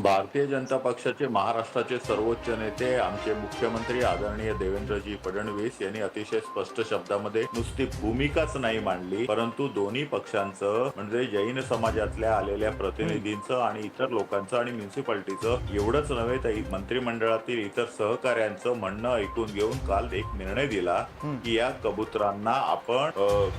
भारतीय जनता पक्षाचे महाराष्ट्राचे सर्वोच्च नेते आमचे मुख्यमंत्री आदरणीय देवेंद्रजी फडणवीस यांनी अतिशय स्पष्ट शब्दामध्ये नुसती भूमिकाच नाही मांडली परंतु दोन्ही पक्षांचं म्हणजे जैन समाजातल्या आलेल्या प्रतिनिधींचं आणि इतर लोकांचं आणि म्युन्सिपाल्टीचं एवढंच नव्हे तर मंत्रिमंडळातील इतर सहकाऱ्यांचं म्हणणं ऐकून घेऊन काल एक निर्णय दिला की या कबुतरांना आपण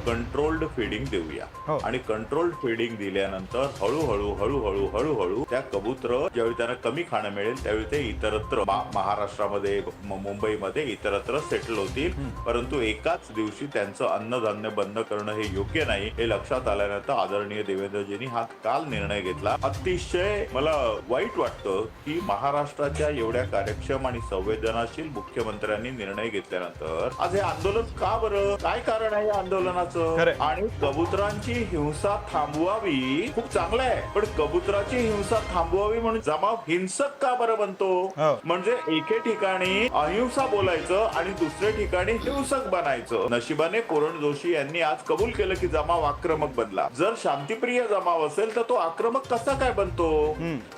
कंट्रोल्ड फिडिंग देऊया हो. आणि कंट्रोल्ड फिडिंग दिल्यानंतर हळूहळू हळूहळू हळूहळू त्या कबूतर ज्यावेळी त्यांना कमी खाणं मिळेल त्यावेळी ते इतरत्र महाराष्ट्रामध्ये मुंबईमध्ये इतरत्र सेटल होतील. परंतु एकाच दिवशी त्यांचं अन्नधान्य बंद करणं हे योग्य नाही. हे लक्षात आल्यानंतर आदरणीय देवेंद्रजींनी हा काल निर्णय घेतला. अतिशय मला वाईट वाटतं की महाराष्ट्राच्या एवढ्या कार्यक्षम आणि संवेदनाशील मुख्यमंत्र्यांनी निर्णय घेतल्यानंतर आज हे आंदोलन का बरं? काय कारण आहे या आंदोलनाचं. आणि कबुतरांची हिंसा थांबवावी खूप चांगलं आहे. पण कबुतराची हिंसा थांबवावी म्हणून जमाव हिंसक का बरं बनतो? हो. म्हणजे एके ठिकाणी अहिंसा बोलायचं आणि दुसऱ्या ठिकाणी हिंसक बनायचं. नशिबाने कोरण जोशी यांनी आज कबूल केलं की जमाव आक्रमक बनला. जर शांतिप्रिय जमाव असेल तर तो आक्रमक कसा काय बनतो?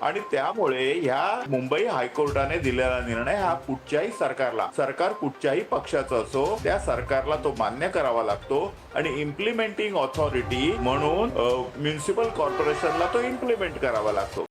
आणि त्यामुळे ह्या मुंबई हायकोर्टाने दिलेला निर्णय हा कुठच्याही सरकारला सरकार कुठच्याही पक्षाचा असो त्या सरकारला तो मान्य करावा लागतो. आणि इम्प्लिमेंटिंग ऑथॉरिटी म्हणून म्युन्सिपल कॉर्पोरेशनला तो इम्प्लिमेंट करावा लागतो.